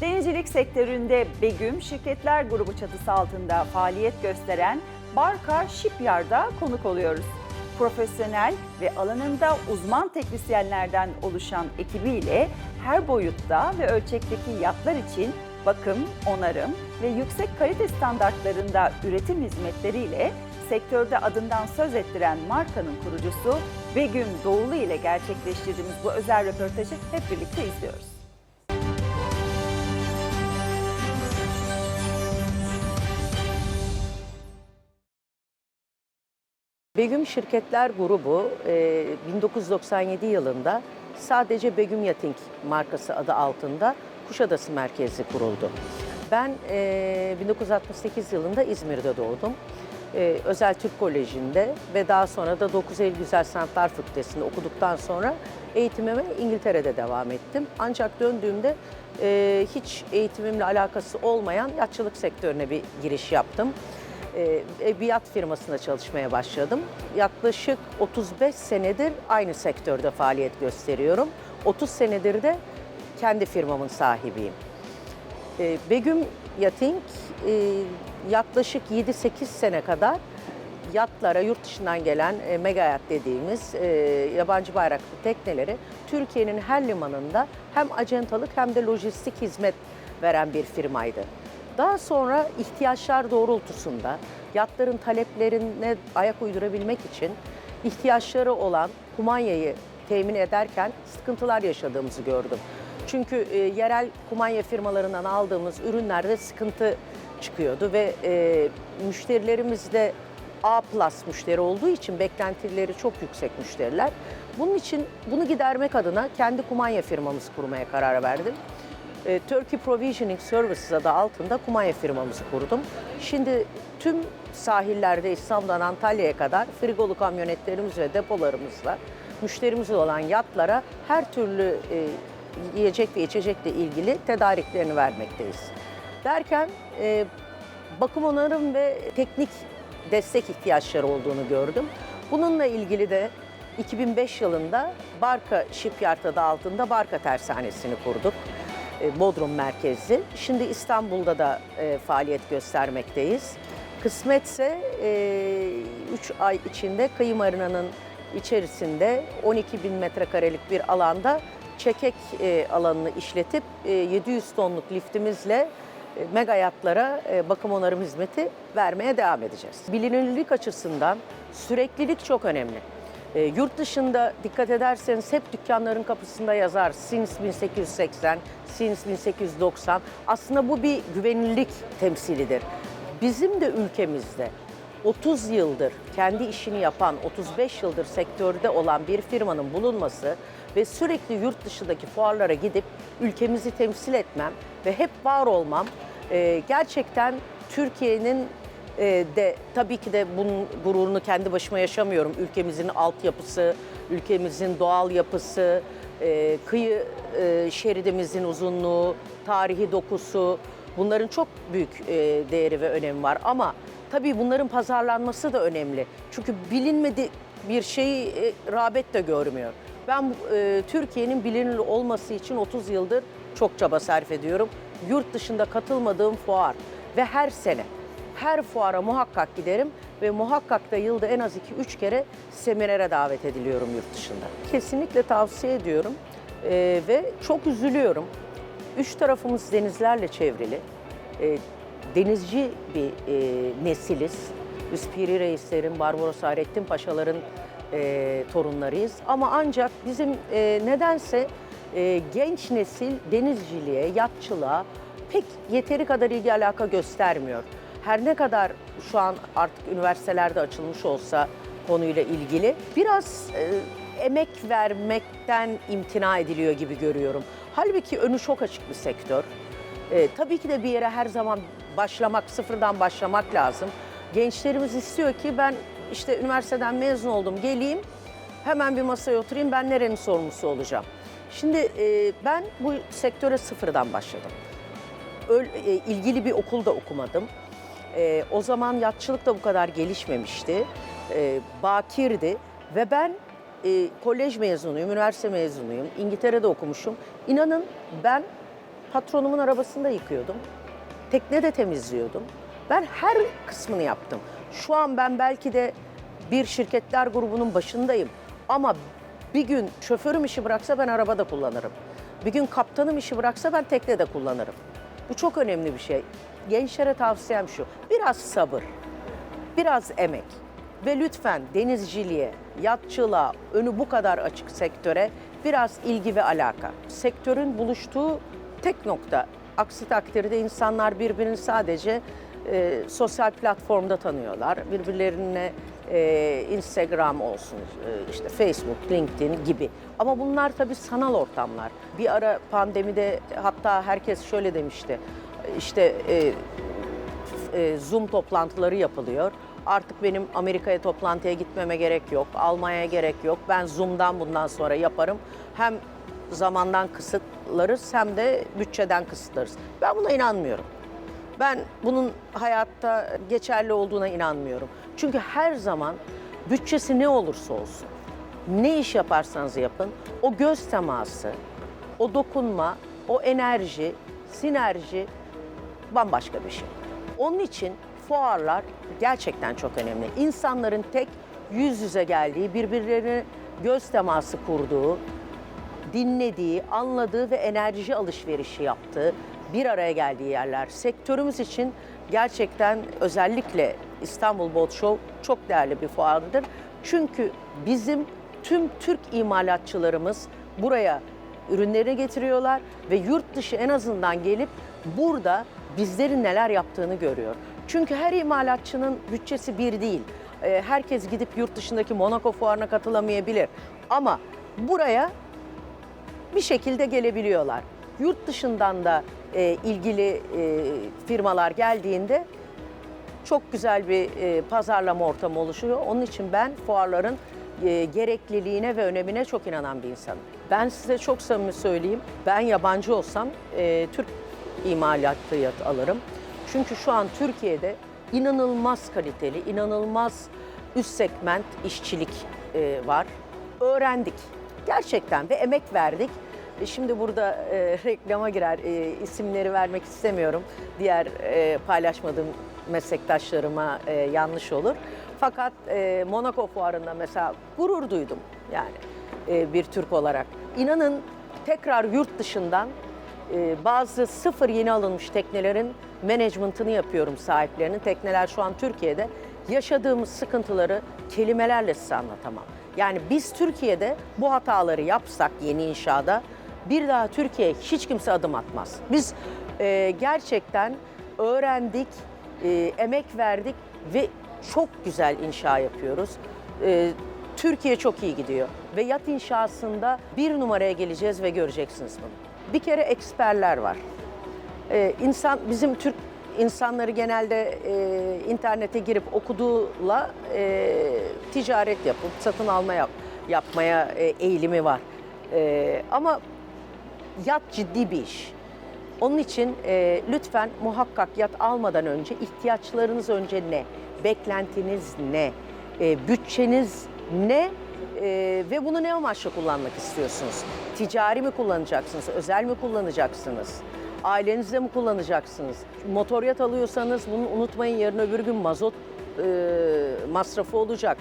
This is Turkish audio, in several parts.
Denizcilik sektöründe Begüm Şirketler Grubu çatısı altında faaliyet gösteren Barka Shipyard'a konuk oluyoruz. Profesyonel ve alanında uzman teknisyenlerden oluşan ekibiyle her boyutta ve ölçekteki yatlar için bakım, onarım ve yüksek kalite standartlarında üretim hizmetleriyle sektörde adından söz ettiren markanın kurucusu Begüm Doğulu ile gerçekleştirdiğimiz bu özel röportajı hep birlikte izliyoruz. Begüm Şirketler Grubu e, 1997 yılında sadece Begüm Yating markası adı altında Kuşadası merkezi kuruldu. Ben e, 1968 yılında İzmir'de doğdum. E, Özel Türk Koleji'nde ve daha sonra da 9 Eylül Güzel Sanatlar Fakültesi'nde okuduktan sonra eğitimime İngiltere'de devam ettim. Ancak döndüğümde e, hiç eğitimimle alakası olmayan yatçılık sektörüne bir giriş yaptım e, bir yat firmasında çalışmaya başladım. Yaklaşık 35 senedir aynı sektörde faaliyet gösteriyorum. 30 senedir de kendi firmamın sahibiyim. E, Begüm Yachting e, yaklaşık 7-8 sene kadar yatlara, yurt dışından gelen e, mega yat dediğimiz e, yabancı bayraklı tekneleri Türkiye'nin her limanında hem acentalık hem de lojistik hizmet veren bir firmaydı. Daha sonra ihtiyaçlar doğrultusunda yatların taleplerine ayak uydurabilmek için ihtiyaçları olan kumanyayı temin ederken sıkıntılar yaşadığımızı gördüm. Çünkü e, yerel kumanya firmalarından aldığımız ürünlerde sıkıntı çıkıyordu ve e, müşterilerimiz de A plus müşteri olduğu için beklentileri çok yüksek müşteriler. Bunun için bunu gidermek adına kendi kumanya firmamızı kurmaya karar verdim. E, Turkey Provisioning Services adı altında kumanya firmamızı kurdum. Şimdi tüm sahillerde İstanbul'dan Antalya'ya kadar frigolu kamyonetlerimiz ve depolarımızla müşterimiz olan yatlara her türlü e, yiyecek ve içecekle ilgili tedariklerini vermekteyiz. Derken e, bakım onarım ve teknik destek ihtiyaçları olduğunu gördüm. Bununla ilgili de 2005 yılında Barka Shipyard adı altında Barka Tersanesi'ni kurduk. E, Bodrum merkezli. Şimdi İstanbul'da da e, faaliyet göstermekteyiz. Kısmetse 3 ay içinde kıyı marinanın içerisinde 12 bin metrekarelik bir alanda çekek e, alanını işletip e, 700 tonluk liftimizle e, mega yatlara e, bakım onarım hizmeti vermeye devam edeceğiz. Bilinirlik açısından süreklilik çok önemli. E, yurt dışında dikkat ederseniz hep dükkanların kapısında yazar since 1880, since 1890. Aslında bu bir güvenilirlik temsilidir. Bizim de ülkemizde 30 yıldır kendi işini yapan, 35 yıldır sektörde olan bir firmanın bulunması ve sürekli yurt dışındaki fuarlara gidip ülkemizi temsil etmem ve hep var olmam e, gerçekten Türkiye'nin e, de tabii ki de bunun gururunu kendi başıma yaşamıyorum. Ülkemizin altyapısı, ülkemizin doğal yapısı, e, kıyı e, şeridimizin uzunluğu, tarihi dokusu bunların çok büyük e, değeri ve önemi var. Ama tabii bunların pazarlanması da önemli. Çünkü bilinmedi bir şeyi e, rağbet de görmüyor. Ben e, Türkiye'nin bilinir olması için 30 yıldır çok çaba sarf ediyorum. Yurt dışında katılmadığım fuar ve her sene her fuara muhakkak giderim ve muhakkak da yılda en az 2-3 kere seminere davet ediliyorum yurt dışında. Kesinlikle tavsiye ediyorum Ee, ve çok üzülüyorum. Üç tarafımız denizlerle çevrili. Ee, denizci bir e, nesiliz. Biz Reislerin, Barbaros Hayrettin Paşaların e, torunlarıyız. Ama ancak bizim e, nedense e, genç nesil denizciliğe, yatçılığa pek yeteri kadar ilgi alaka göstermiyor. Her ne kadar şu an artık üniversitelerde açılmış olsa konuyla ilgili biraz e, emek vermekten imtina ediliyor gibi görüyorum. Halbuki önü çok açık bir sektör. E, tabii ki de bir yere her zaman başlamak, sıfırdan başlamak lazım. Gençlerimiz istiyor ki ben işte üniversiteden mezun oldum, geleyim, hemen bir masaya oturayım, ben nerenin sorumlusu olacağım. Şimdi e, ben bu sektöre sıfırdan başladım. Öyle, e, ilgili bir okulda okumadım. E, o zaman yatçılık da bu kadar gelişmemişti. E, bakirdi ve ben e, kolej mezunuyum, üniversite mezunuyum. İngiltere'de okumuşum. İnanın ben patronumun arabasını da yıkıyordum. Tekne de temizliyordum. Ben her kısmını yaptım. Şu an ben belki de bir şirketler grubunun başındayım. Ama bir gün şoförüm işi bıraksa ben arabada kullanırım. Bir gün kaptanım işi bıraksa ben teknede kullanırım. Bu çok önemli bir şey. Gençlere tavsiyem şu. Biraz sabır, biraz emek ve lütfen denizciliğe, yatçılığa, önü bu kadar açık sektöre biraz ilgi ve alaka. Sektörün buluştuğu tek nokta. Aksi takdirde insanlar birbirini sadece e, sosyal platformda tanıyorlar. Birbirlerine e, Instagram olsun, e, işte Facebook, LinkedIn gibi. Ama bunlar tabii sanal ortamlar. Bir ara pandemide hatta herkes şöyle demişti. İşte e, e, Zoom toplantıları yapılıyor. Artık benim Amerika'ya toplantıya gitmeme gerek yok, Almanya'ya gerek yok. Ben Zoom'dan bundan sonra yaparım. Hem zamandan kısıtlarız hem de bütçeden kısıtlarız. Ben buna inanmıyorum. Ben bunun hayatta geçerli olduğuna inanmıyorum. Çünkü her zaman bütçesi ne olursa olsun, ne iş yaparsanız yapın, o göz teması, o dokunma, o enerji, sinerji bambaşka bir şey. Onun için fuarlar gerçekten çok önemli. İnsanların tek yüz yüze geldiği, birbirlerine göz teması kurduğu, dinlediği, anladığı ve enerji alışverişi yaptığı, bir araya geldiği yerler. Sektörümüz için gerçekten özellikle İstanbul Boat Show çok değerli bir fuardır. Çünkü bizim tüm Türk imalatçılarımız buraya ürünleri getiriyorlar ve yurt dışı en azından gelip burada bizlerin neler yaptığını görüyor. Çünkü her imalatçının bütçesi bir değil. Ee, Herkes gidip yurt dışındaki Monaco fuarına katılamayabilir. Ama buraya bir şekilde gelebiliyorlar. Yurt dışından da e, ilgili e, firmalar geldiğinde çok güzel bir e, pazarlama ortamı oluşuyor. Onun için ben fuarların gerekliliğine ve önemine çok inanan bir insanım. Ben size çok samimi söyleyeyim. Ben yabancı olsam Türk imalatı alırım. Çünkü şu an Türkiye'de inanılmaz kaliteli, inanılmaz üst segment işçilik e, var. Öğrendik gerçekten ve emek verdik. E, Şimdi burada e, reklama girer, e, isimleri vermek istemiyorum. Diğer e, paylaşmadığım meslektaşlarıma e, yanlış olur. Fakat e, Monaco fuarında mesela gurur duydum yani e, bir Türk olarak. İnanın tekrar yurt dışından bazı sıfır yeni alınmış teknelerin management'ını yapıyorum sahiplerinin. Tekneler şu an Türkiye'de. Yaşadığımız sıkıntıları kelimelerle size anlatamam. Yani biz Türkiye'de bu hataları yapsak yeni inşaada bir daha Türkiye'ye hiç kimse adım atmaz. Biz e, gerçekten öğrendik, e, emek verdik ve çok güzel inşa yapıyoruz. E, Türkiye çok iyi gidiyor ve yat inşasında bir numaraya geleceğiz ve göreceksiniz bunu. Bir kere eksperler var. Ee, insan bizim Türk insanları genelde e, internete girip okuduğuyla e, ticaret yapıp satın alma yap, yapmaya e, eğilimi var. E, ama yat ciddi bir iş. Onun için e, lütfen muhakkak yat almadan önce ihtiyaçlarınız önce ne? Beklentiniz ne? E, bütçeniz ne? E, ve bunu ne amaçla kullanmak istiyorsunuz? Ticari mi kullanacaksınız? Özel mi kullanacaksınız? Ailenizde mi kullanacaksınız? Motor yat alıyorsanız bunu unutmayın yarın öbür gün mazot e, masrafı olacak.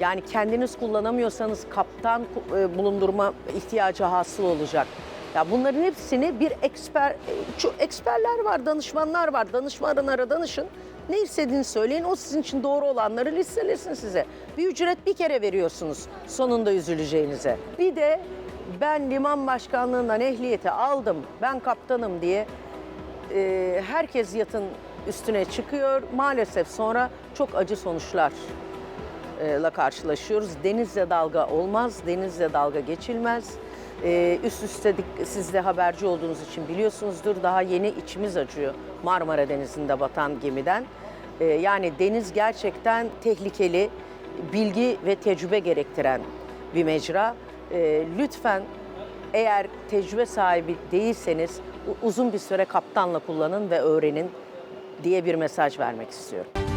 Yani kendiniz kullanamıyorsanız kaptan e, bulundurma ihtiyacı hasıl olacak. Ya bunların hepsini bir eksper, e, çok eksperler var, danışmanlar var. Danışmanlara danışın. Ne istediğini söyleyin. O sizin için doğru olanları listelesin size. Bir ücret bir kere veriyorsunuz sonunda üzüleceğinize. Bir de ben liman başkanlığından ehliyeti aldım, ben kaptanım diye e, herkes yatın üstüne çıkıyor. Maalesef sonra çok acı sonuçlar la karşılaşıyoruz. Denizle dalga olmaz, denizle dalga geçilmez. Ee, üst üste siz de haberci olduğunuz için biliyorsunuzdur. Daha yeni içimiz acıyor Marmara Denizi'nde batan gemiden. Ee, yani deniz gerçekten tehlikeli, bilgi ve tecrübe gerektiren bir mecra. Ee, lütfen eğer tecrübe sahibi değilseniz uzun bir süre kaptanla kullanın ve öğrenin diye bir mesaj vermek istiyorum.